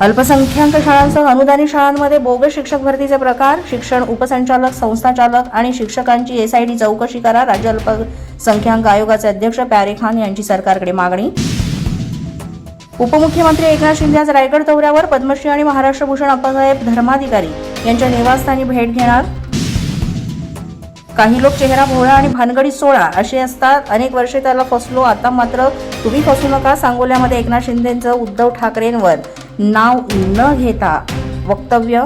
अल्पसंख्याक शाळांसह अनुदानित शाळांमध्ये बोगस शिक्षक भरतीचे प्रकार शिक्षण उपसंचालक संस्थाचालक आणि शिक्षकांची एसआयडी चौकशी करा. राज्य अल्पसंख्याक आयोगाचे अध्यक्ष प्यारे खान यांची सरकारकडे मागणी. उपमुख्यमंत्री एकनाथ शिंदे आज रायगड दौऱ्यावर पद्मश्री आणि महाराष्ट्र भूषण अपसाहेब धर्माधिकारी यांच्या निवासस्थानी भेट घेणार. काही लोक चेहरा भोळा आणि भानगडी सोळा असे असतात. अनेक वर्षे त्याला फसलो. आता मात्र तुम्ही फसू नका. सांगोल्यामध्ये एकनाथ शिंदेचं उद्धव ठाकरेंवर नाव न घेता वक्तव्य.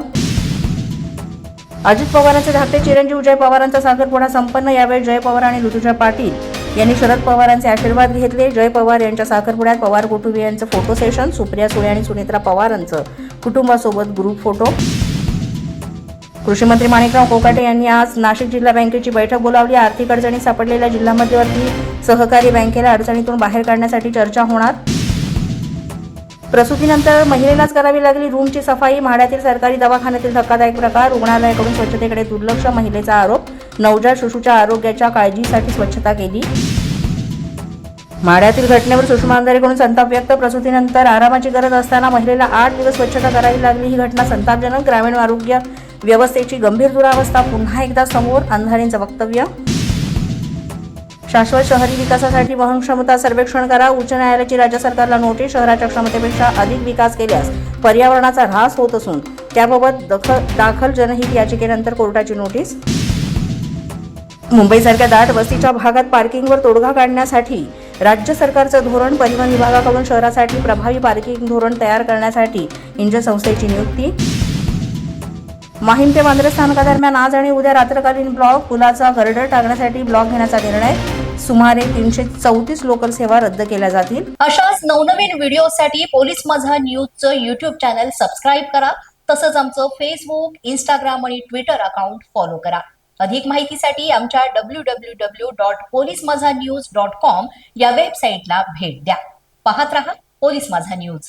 अजित पवारांचे धाकटे चिरंजीव जय पवारांचा साखरपुडा संपन्न. यावेळी जय पवार आणि ऋतुजा पाटील यांनी शरद पवारांचे आशीर्वाद घेतले. जय पवार यांच्या साखरपुड्यात पवार कुटुंबियांचं फोटो सेशन सुप्रिया सुळे आणि सुनेत्रा पवारांचं कुटुंबासोबत ग्रुप फोटो कृषी मंत्री माणिकराव कोकाटे यांनी आज नाशिक जिल्हा बँकेची बैठक बोलावली. आर्थिक अडचणी सापडलेल्या जिल्हा मध्यवर्ती सहकारी बँकेला अडचणीतून बाहेर काढण्यासाठी चर्चा होणार. प्रसूतीनंतर महिलेलाच करावी लागली रूमची सफाई. म्हाड्यातील सरकारी दवाखान्यातील धक्कादायक प्रकार. रुग्णालयाकडून स्वच्छतेकडे दुर्लक्ष महिलेचा आरोप. नवजात शिशूच्या आरोग्याच्या काळजीसाठी स्वच्छता केली. माड्यातील घटनेवर सुषमा अंधारेकडून संताप व्यक्त. प्रसूतीनंतर आरामाची गरज असताना महिलेला आठ दिवस स्वच्छता करावी लागली. ही घटना संतापजनक. ग्रामीण आरोग्य व्यवस्थेची गंभीर दुरावस्था पुन्हा एकदा समोर अंधारेंचं वक्तव्य. शाश्वत शहरी विकासासाठी वहन क्षमता सर्वेक्षण करा. उच्च न्यायालयाची राज्य सरकारला नोटीस शहराच्या क्षमतेपेक्षा अधिक विकास केल्यास पर्यावरणाचा ऱ्हास होत असून त्याबाबत दखल दाखल जनहित याचिकेनंतर कोर्टाची नोटीस. मुंबईसारख्या दाट वस्तीच्या भागात पार्किंगवर तोडगा काढण्यासाठी राज्य सरकारचं धोरण परिवहन विभागाकडून शहरासाठी प्रभावी पार्किंग धोरण तयार करण्यासाठी इंजन संस्थेची नियुक्ती. माहीम ते वांद्रे स्थानकादरम्यान आज आणि उद्या रात्रकालीन ब्लॉक पुलाचा गर्डर टाकण्यासाठी ब्लॉक घेण्याचा निर्णय. सुमारे तीनशे चौतीस लोकल सेवा रद्द केल्या जातील. अशाच नवनवीन व्हिडिओसाठी पोलीस माझा न्यूजचं युट्यूब चॅनल सबस्क्राईब करा. तसंच आमचं फेसबुक इंस्टाग्राम आणि ट्विटर अकाउंट फॉलो करा. अधिक माहितीसाठी आमच्या W W W dot police Majha news dot com या वेबसाईटला भेट द्या. पाहत रहा पोलीस माझा न्यूज.